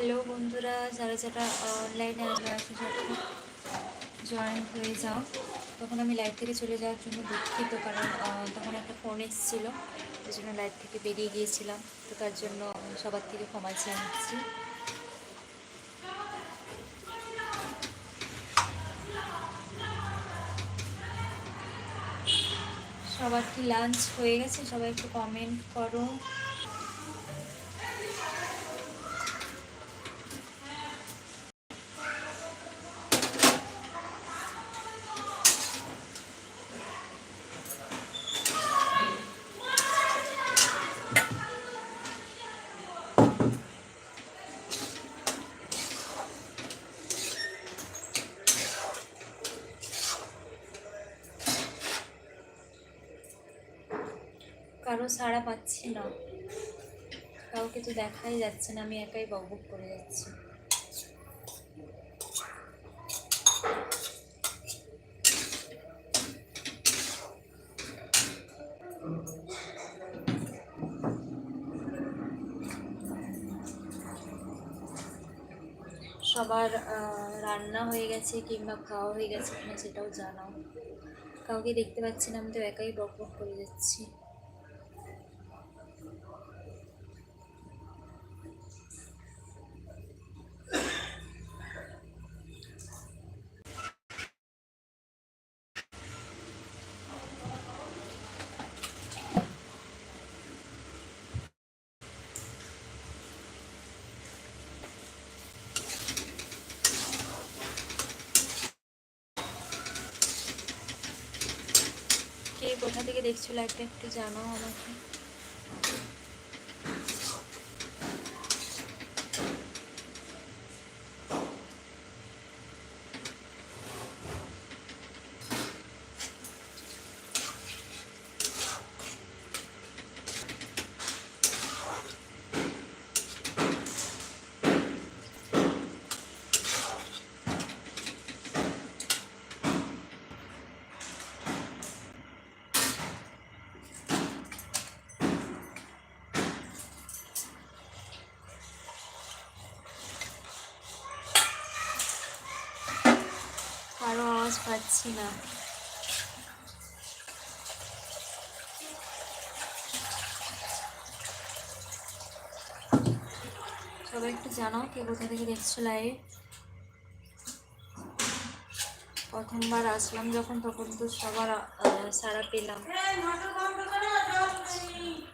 Hello বন্ধুরা, যারা যারা অনলাইনে জয়েন হয়ে যাও, তখন আমি লাইভ থেকে চলে যাওয়ার জন্য দুঃখিত কারণ তখন একটা ফোন এসেছিল ওই জন্য লাইভ থেকে বেরিয়ে গিয়েছিলাম, তো তার জন্য সবার থেকে ক্ষমা চেয়ে নিচ্ছি। সবার কি লাঞ্চ হয়ে গেছে? সবাই একটু কমেন্ট করো। সাড়া পাচ্ছি না। কাউকে তো দেখাই যাচ্ছে না, আমি একাই বকবক করে যাচ্ছি। সবার রান্না হয়ে গেছে কিংবা খাওয়া হয়ে গেছে কিনা সেটাও জানাও। কাউকে দেখতে পাচ্ছি না, আমি তো একাই বক বক করে যাচ্ছি কে কোথা থেকে দেখছ লাইভটা একটু জানাও আমাকে কারও আওয়াজ পাচ্ছি না। সবাই একটু জানাও কে কোথা থেকে দেখছ লাইভ প্রথমবার আসলাম যখন, তখন তো সবার সাড়া পেলাম।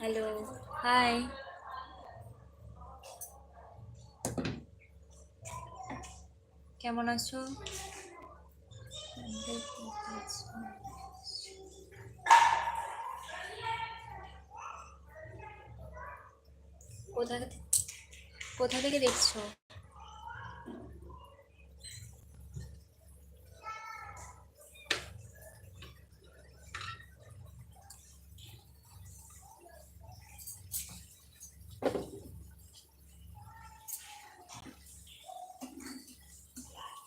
হ্যালো হাই কেমন আছো? কোথা থেকে কোথা থেকে দেখছ?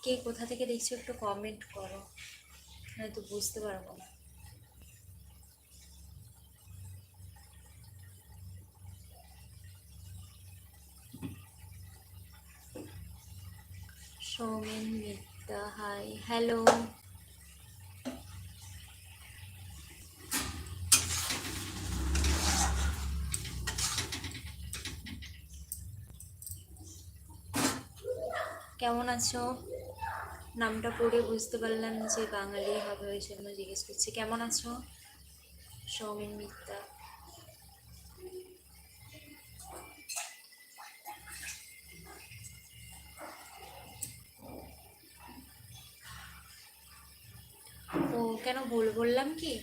কে কোথা থেকে দেখছ একটু কমেন্ট করো। হয়তো বুঝতে পারব না। সৌমেন মিত্তা হাই হ্যালো কেমন আছো? নামটা পড়ে বুঝতে পারলাম যে বাঙালি হবে ওই জন্য জিজ্ঞেস করছি, কেমন আছো? সৌমিন মিত্তা ও, কেন ভুল বললাম কি?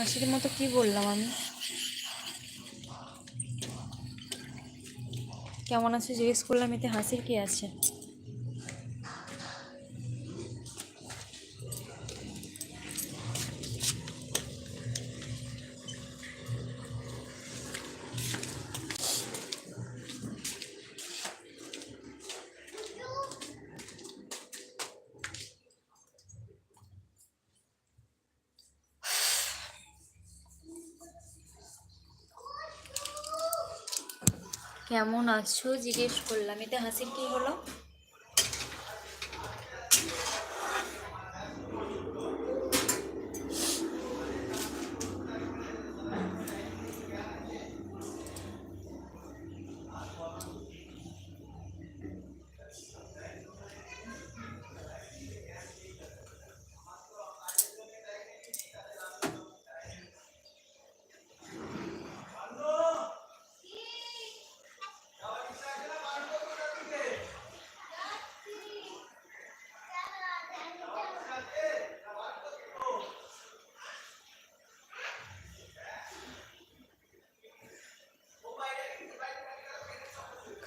হাসির মতো কি বললাম আমি? কেমন আছে জিজ্ঞেস করলাম এতে হাসির কি আছে? কেমন আছো? জিজ্ঞেস করলাম। এতে হাসির কি হলো?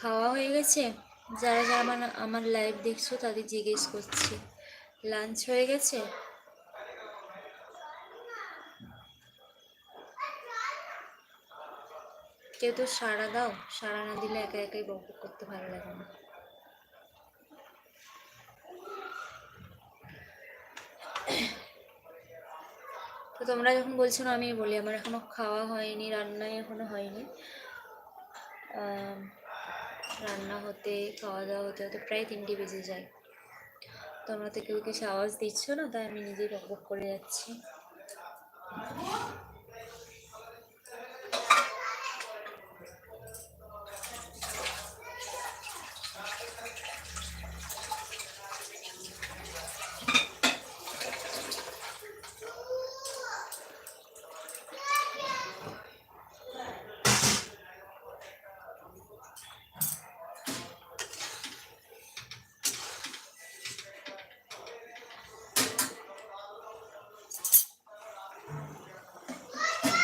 খাওয়া হয়ে গেছে? যারা যারা আমার আমার লাইভ দেখছ তাদের জিজ্ঞেস করছি। লাঞ্চ হয়ে গেছে? কেউ তো সাড়া দাও। সাড়া না দিলে একা একাই বক করতে ভালো লাগে না। তো তোমরা যখন বলছো না, আমি বলি, আমার এখনও খাওয়া হয়নি, রান্নাই এখনও হয়নি। রান্না হতে খাওয়া দাওয়া হতে হতে প্রায় তিনটে বেজে যায়। তোমরা তো কেউ কিছু আওয়াজ দিচ্ছ না, তাই আমি নিজেই বক করে যাচ্ছি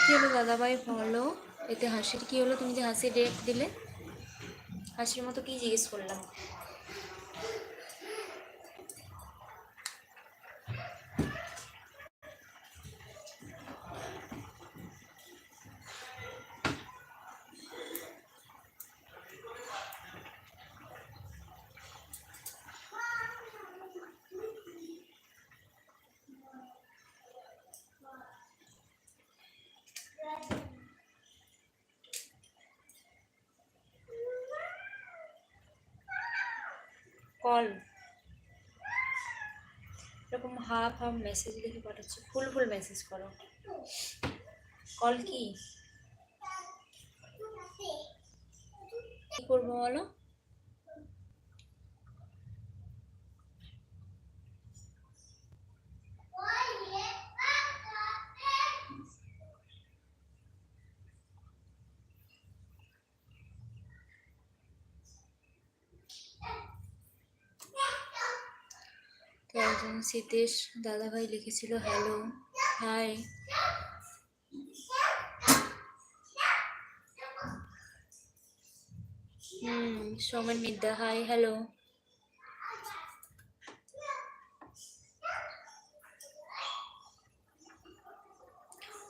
কি হলো দাদাভাই বলো, এতে হাসির কি হলো? তুমি যে হাসি ডেট দিলে, হাসির মতো কি জিজ্ঞেস করলাম? কল। এরকম হাফ হাফ মেসেজ লিখে পাঠাচ্ছি। ফুল ফুল মেসেজ করো। কল কি? কি করব বলো? একজন সীতেশ দাদাভাই লিখেছিল hello hi. Hmm Somen Midya hi hello.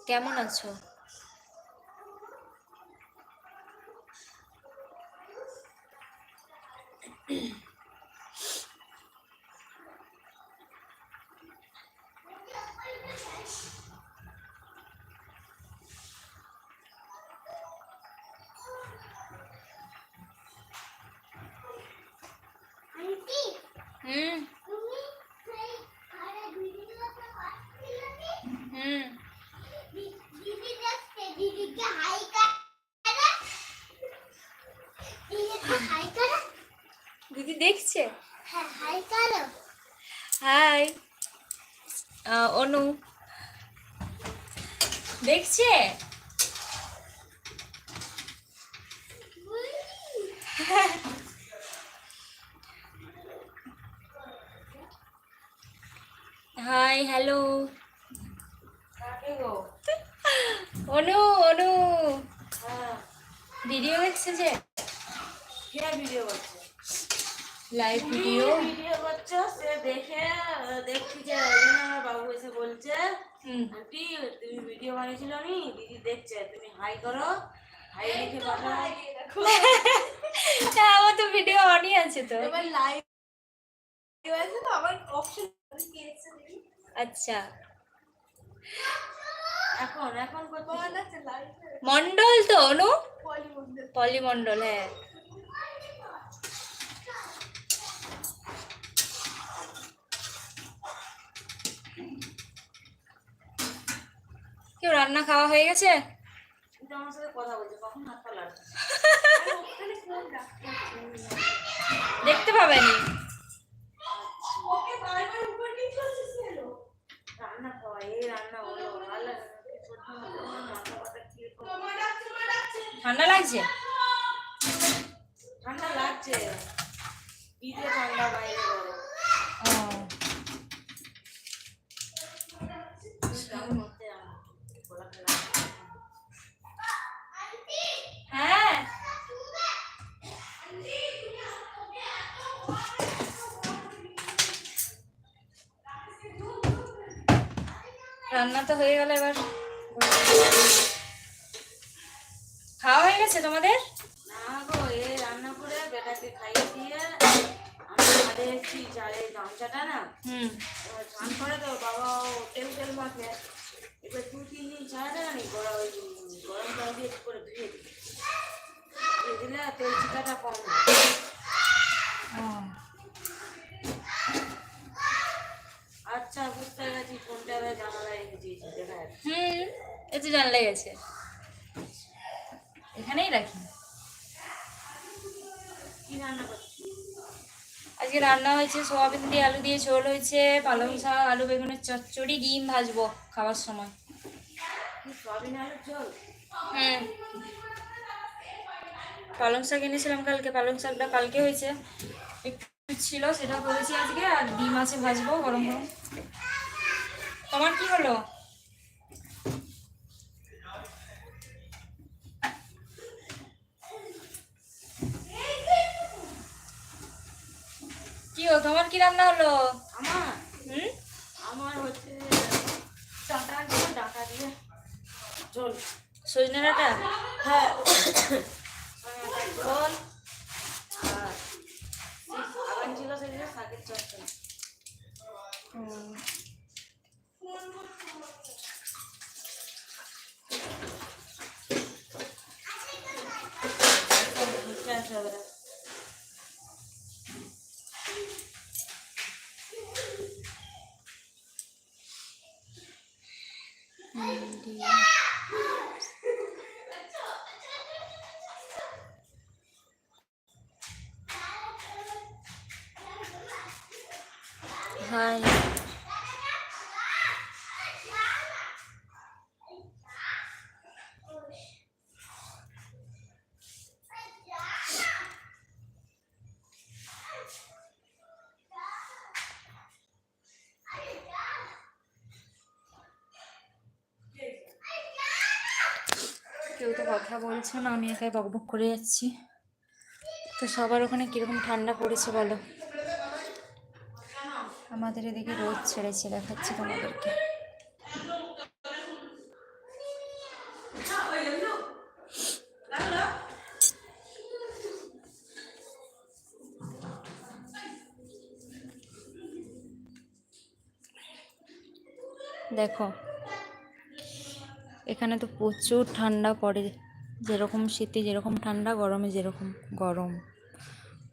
কেমন আছো? আন্টি হুম তুমি সেই ঘরে ভিডিওটা করছিলে হুম দিদি দেখতে দিদিকে হাই করে দিদিকে হাই করে দিদি দেখছে হ্যাঁ হাই করো হাই অনু দেখছে hi hello Anu Anu. Video দেখছে যে? ভিডিও করছে? লাইভ ভিডিও ভিডিও করছ? সে দেখে দেখছি যে আমার বাবু এসে বলছে আন্টি তুমি ভিডিও বানিয়েছিল নি? দিদি দেখছে তুমি হাই করো। হাই লিখে পাঠাও আমার তো ভিডিও অনই আছে তো এবার লাইভ আছে তো আবার অপশন আচ্ছা। এখন এখন করতে আছে লাইভ মন্ডল তো অনু? পলিমন্ডল। পলি হ্যাঁ। কেউ রান্না খাওয়া হয়ে গেছে? দেখতে আমার তোমার ডাকছে তোমার ডাকছে। ঠান্ডা লাগছে? ঠান্ডা লাগছে। ঠান্ডা বাইরে গরম ও কেমন হচ্ছে আমার? গলা খেলা। হ্যাঁ রান্না তো হয়ে গেল এবার। খাওয়া হয়ে গেছে তোমাদের? না গো এ রান্না করে বেটাকে খাইয়ে দিয়ে আমি গামছাটা না। হুম। এবার স্নান করে তো বাবা তেল তেল মাখে। এবার দু তিন দিন ছাড়া না গরম গরম জল দিয়ে করে ধুয়ে দিই। দিলে তেল চিকাটা কম হয়। ও, আচ্ছা বুঝতে গেছি কোনটা এবার জানালা রেখে দিয়েছি দেখা যাচ্ছে। হুম এই তো জানলে গেছে এখানেই রাখি। কি রান্না করছি? আজকে রান্না হয়েছে সোয়াবিন দিয়ে আলু দিয়ে ঝোল হয়েছে পালং শাক আলু বেগুনের চচ্চড়ি ডিম ভাজবো খাবার সময়। সয়াবিন আলুর ঝোল? হুম। পালং শাক এনেছিলাম কালকে পালং শাকটা কালকে হয়েছে। ছিল সেটা করেছি আজকে আর ডিম আছে ভাজবো গরম গরম। তোমার কি হলো? কি হলো? তোমার কি রান্না হলো? আমার? হুম? আমার হচ্ছে ডাটা দিয়ে ডাটা দিয়ে ঝোল। সজনে ডাঁটা? হ্যাঁ ঝোল আর আগান ছিল সেদিকে শাকের চচ্চড়ি হুম। ঘুরতে আসবে ওরা হাই কেউ তো কথা বলছে না, আমি একাই বকবক করে যাচ্ছি। তো সবার ওখানে কীরকম ঠান্ডা পড়েছে বলো? আমাদের এদিকে রোদ ছেড়েছে, দেখাচ্ছি তোমাদেরকে। দেখো, এখানে তো প্রচুর ঠান্ডা পড়ে, যেরকম শীতে যেরকম ঠান্ডা, গরমে যেরকম গরম।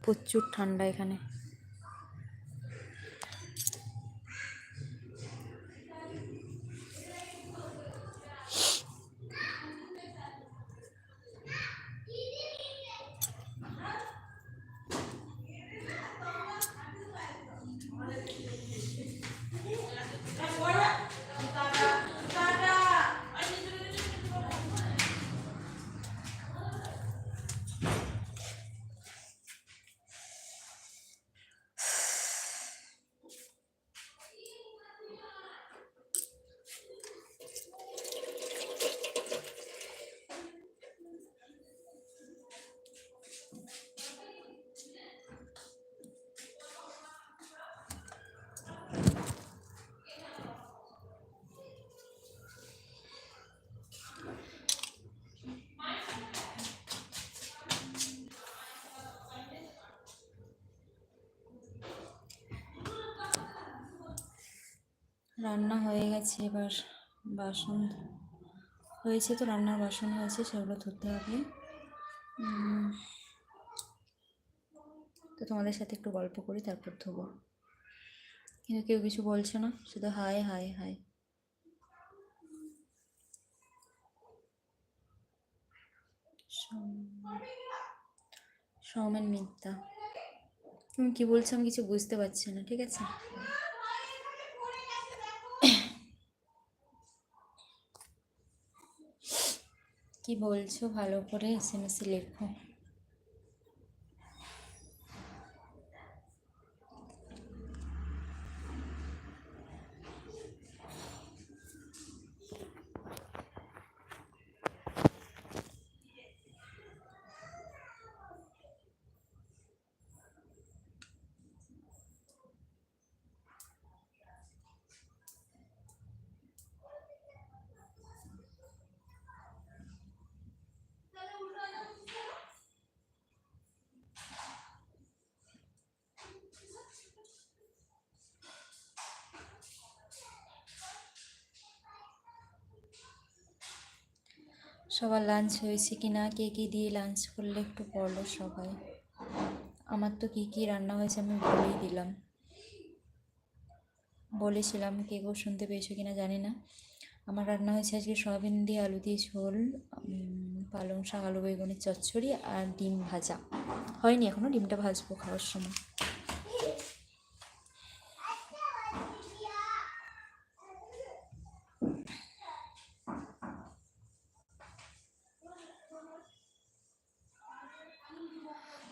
প্রচুর ঠান্ডা এখানে। রান্না হয়ে গেছে এবার বাসন। হয়েছে তো রান্নার বাসন হয়েছে, সেগুলো ধুতে হবে। তো তোমাদের সাথে একটু গল্প করি, তারপর ধোবো। কিন্তু কেউ কিছু বলছে না, শুধু হাই হাই হাই। সৌমেন মিথ্যা তুমি কি বলছো আমি কিছু বুঝতে পারছি না, ঠিক আছে? কি বলছো? ভালো করে এস এম এসে লেখো। সবার লাঞ্চ হয়েছে কি না কে কী দিয়ে লাঞ্চ করলে একটু বলো সবাই। আমার তো কী কী রান্না হয়েছে আমি বলেই দিলাম। বলেছিলাম, কে কেউ শুনতে পেয়েছ কি না জানি না। আমার রান্না হয়েছে আজকে সয়াবিন দিয়ে আলু দিয়ে ঝোল পালং শাক, আলু, বেগুনের চচ্চড়ি আর ডিম ভাজা। হয়নি এখনও ডিমটা ভাজবো খাওয়ার সময়।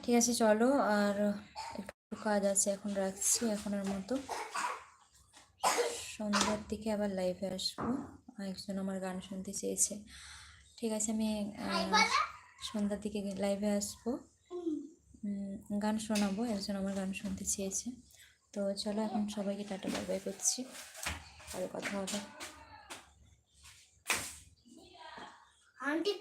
ঠিক আছে, চলো। আর একটু কাজ আছে, এখন রাখছি, এখনের মতো। সন্ধ্যার দিকে আবার লাইভে আসব। একজন আমার গান শুনতে চেয়েছে। ঠিক আছে, আমি সন্ধ্যার দিকে লাইভে আসব। গান শোনাবো, একজন আমার গান শুনতে চেয়েছে। তো চলো, এখন সবাইকে টাটা বাই করছি। পরে কথা হবে। আন্টি